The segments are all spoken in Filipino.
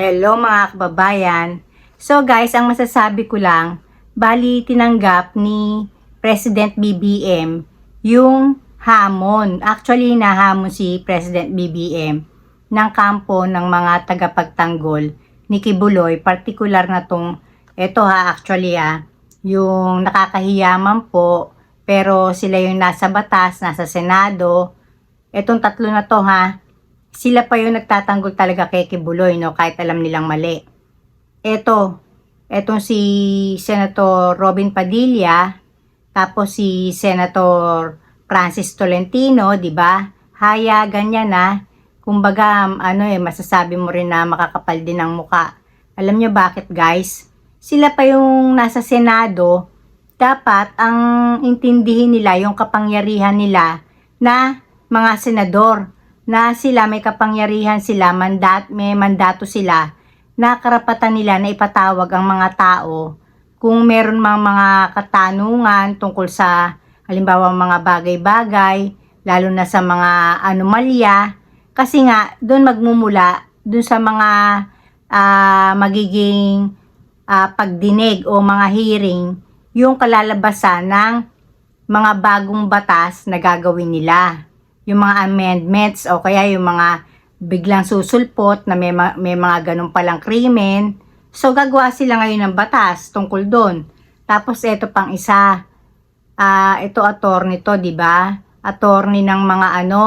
Hello mga kababayan. So guys, ang masasabi ko lang, bali tinanggap ni President BBM yung hamon. Actually, nahamon si President BBM ng kampo ng mga tagapagtanggol ni Kibuloy, particular na tong, eto ha, actually ha, yung nakakahiyaman po, pero sila yung nasa batas, nasa Senado, etong tatlo na to ha, sila pa yung nagtatanggol talaga kay Kibuloy, no, kahit alam nilang mali. Eto, etong si Senator Robin Padilla, tapos si Senator Francis Tolentino, di ba? Haya, ganyan na. Kumbaga, ano eh, masasabi mo rin na makakapal din ang muka. Alam nyo bakit guys? Sila pa yung nasa Senado, dapat ang intindihin nila yung kapangyarihan nila na mga senador na sila may kapangyarihan sila, mandat, may mandato sila na karapatan nila na ipatawag ang mga tao kung meron mang mga katanungan tungkol sa halimbawa mga bagay-bagay, lalo na sa mga anomalya, kasi nga doon magmumula doon sa mga ah, magiging ah, pagdinig o mga hearing yung kalalabasan ng mga bagong batas na gagawin nila. Yung mga amendments o kaya yung mga biglang susulpot na may, ma- may mga ganun palang krimen. So gagawa sila ngayon ng batas tungkol doon. Tapos ito pang isa, ah ito attorney to, di ba? Attorney ng mga ano,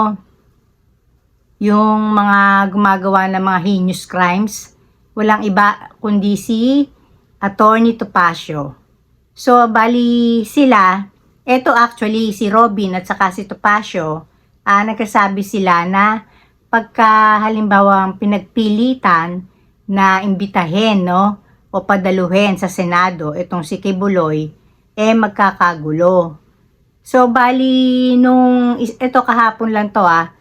yung mga gumagawa ng mga heinous crimes. Walang iba kundi si Attorney Topacio. So, bali sila, eto actually si Robin at saka si Topacio, ah nagkasabi sila na pagka halimbawa pinagpilitan na imbitahin, no, o padaluhin sa Senado itong si Kibuloy, eh magkakagulo. So, bali, nung, ito kahapon lang to ah,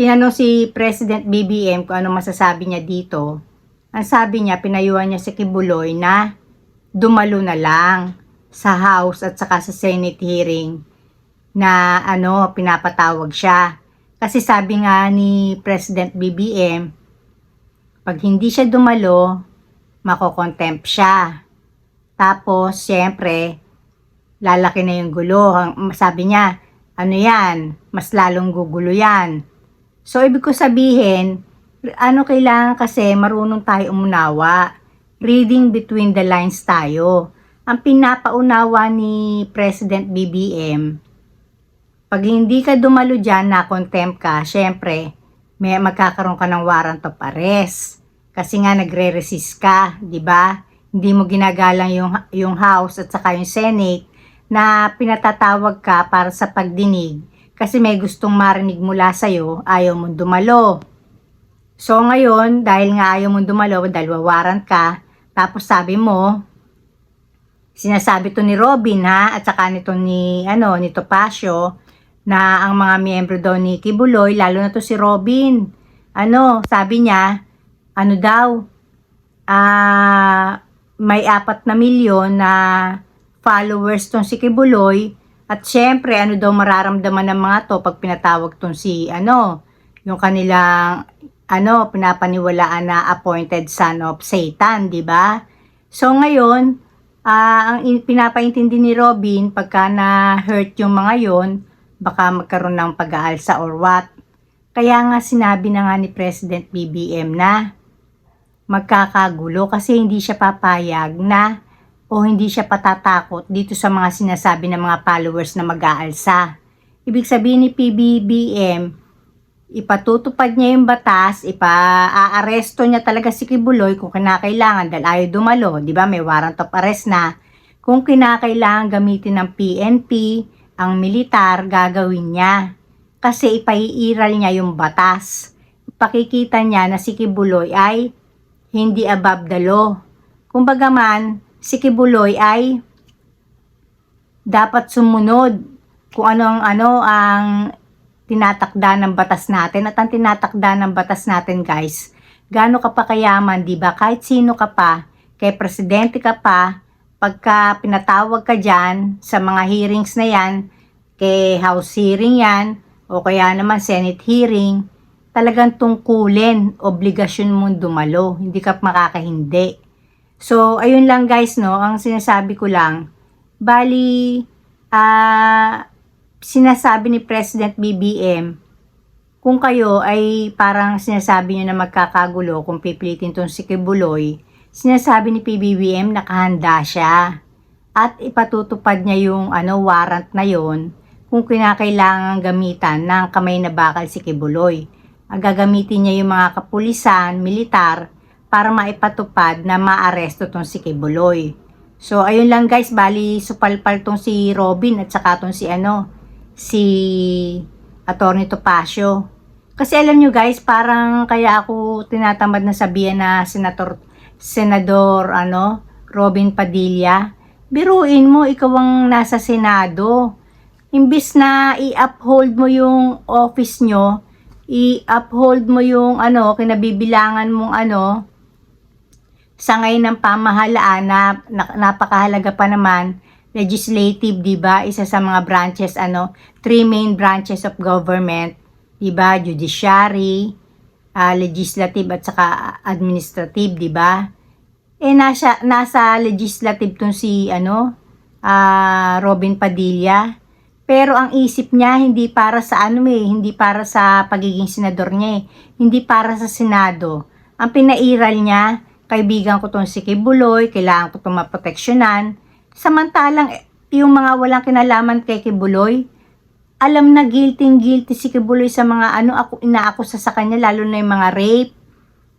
tinanong si President BBM kung ano masasabi niya dito. Ang sabi niya, pinayuhan niya si Kibuloy na dumalo na lang sa House at saka sa Senate hearing na ano, pinapatawag siya. Kasi sabi nga ni President BBM, pag hindi siya dumalo, makokontempt siya. Tapos, syempre, lalaki na yung gulo. Sabi niya, ano yan, mas lalong gugulo yan. So, ibig ko sabihin, ano kailangan kasi marunong tayo umunawa. Reading between the lines tayo. Ang pinapaunawa ni President BBM, pag hindi ka dumalo dyan na contempt ka, syempre, may magkakaroon ka ng warrant of arrest. Kasi nga nagre-resist ka, di ba? Hindi mo ginagalang yung, yung House at saka yung Senate na pinatatawag ka para sa pagdinig kasi may gustong marinig mula sa'yo, ayaw mong dumalo. So ngayon, dahil nga ayaw mong dumalo, dahil wawarant ka, tapos sabi mo, sinasabi to ni Robin ha, at saka nito ni, ano, ni Topacio, na ang mga miyembro daw ni Kibuloy, lalo na to si Robin, ano, sabi niya, ano daw, ah, may apat na milyon na followers tong si Kibuloy, at syempre, ano daw mararamdaman ng mga to pag pinatawag tong si, ano, yung kanilang, ano, pinapaniwalaan na appointed son of Satan, di ba? So, ngayon, ah, ang in- pinapaintindi ni Robin, pagka na-hurt yung mga yon baka magkaroon ng pag-aalsa or what. Kaya nga sinabi na nga ni President BBM na magkakagulo kasi hindi siya papayag na o hindi siya patatakot dito sa mga sinasabi ng mga followers na mag-aalsa. Ibig sabihin ni PBBM, ipatutupad niya yung batas, ipa-aaresto niya talaga si Kibuloy kung kinakailangan dahil ayaw dumalo, di ba may warrant of arrest na. Kung kinakailangan gamitin ng PNP, ang militar, gagawin niya. Kasi ipaiiral niya yung batas. Pakikita niya na si Kibuloy ay hindi above the law. Kumbaga man, si Kibuloy ay dapat sumunod kung ano ang ano ang tinatakda ng batas natin at ang tinatakda ng batas natin guys gaano ka pa kayaman di ba kahit sino ka pa kay presidente ka pa pagka pinatawag ka dyan sa mga hearings na yan kay house hearing yan o kaya naman senate hearing talagang tungkulin, obligasyon mong dumalo, hindi ka makakahindi. So, ayun lang guys, no, ang sinasabi ko lang, bali, ah, sinasabi ni President BBM, kung kayo ay parang sinasabi nyo na magkakagulo kung pipilitin tong si Kibuloy, sinasabi ni PBBM nakahanda siya at ipatutupad niya yung ano warrant na yon kung kinakailangan gamitan ng kamay na bakal si Kibuloy. Gagamitin niya yung mga kapulisan, militar, para maipatupad na maaresto tong si Kibuloy. So, ayun lang guys, bali supalpal tong si Robin at saka tong si ano, si Attorney Topacio. Kasi alam nyo guys, parang kaya ako tinatamad na sabihan na senator, senador, ano, Robin Padilla. Biruin mo, ikaw ang nasa Senado. Imbis na i-uphold mo yung office nyo, i-uphold mo yung ano, kinabibilangan mong ano, sa ngayon ng pamahalaan na, na napakahalaga pa naman legislative, 'di ba? Isa sa mga branches ano, three main branches of government, 'di ba? Judiciary, ah, legislative at saka administrative, 'di ba? Eh nasa nasa legislative tong si ano, ah, Robin Padilla. Pero ang isip niya hindi para sa ano eh, hindi para sa pagiging senador niya eh, hindi para sa Senado. Ang pinairal niya, kaibigan ko tong si Kibuloy, kailangan ko tong maproteksyonan. Samantalang eh, yung mga walang kinalaman kay Kibuloy, alam na guilty guilty si Kibuloy sa mga ano ako inaakusa sa kanya lalo na yung mga rape.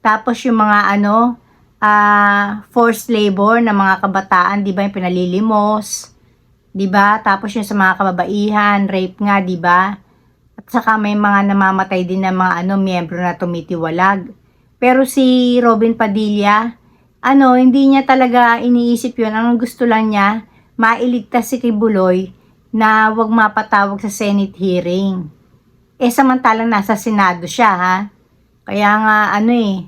Tapos yung mga ano ah forced labor na mga kabataan, 'di ba, yung pinalilimos. 'Di ba? Tapos yung sa mga kababaihan, rape nga, 'di ba? At saka may mga namamatay din na mga ano miyembro na tumitiwalag. Pero si Robin Padilla, ano, hindi niya talaga iniisip yun. Ang gusto lang niya, mailigtas si Kibuloy na wag mapatawag sa Senate hearing. Eh, samantalang nasa Senado siya, ha? Kaya nga, ano eh,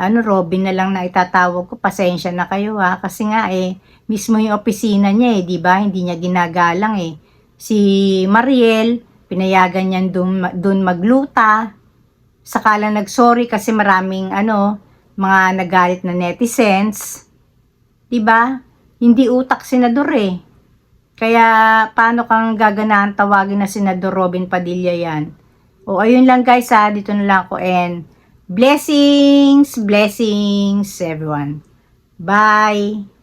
ano, Robin na lang na itatawag ko, pasensya na kayo, ha? Kasi nga, eh, mismo yung opisina niya, eh, di ba? Hindi niya ginagalang, eh. Si Mariel, pinayagan niyan dun, dun magluta. Saka lang nag-sorry kasi maraming, ano, mga nagalit na netizens. 'Di ba? Hindi utak senador eh. Kaya paano kang gaganahan tawagin na senador Robin Padilla yan? O ayun lang guys ha, dito na lang ako and blessings, blessings everyone. Bye!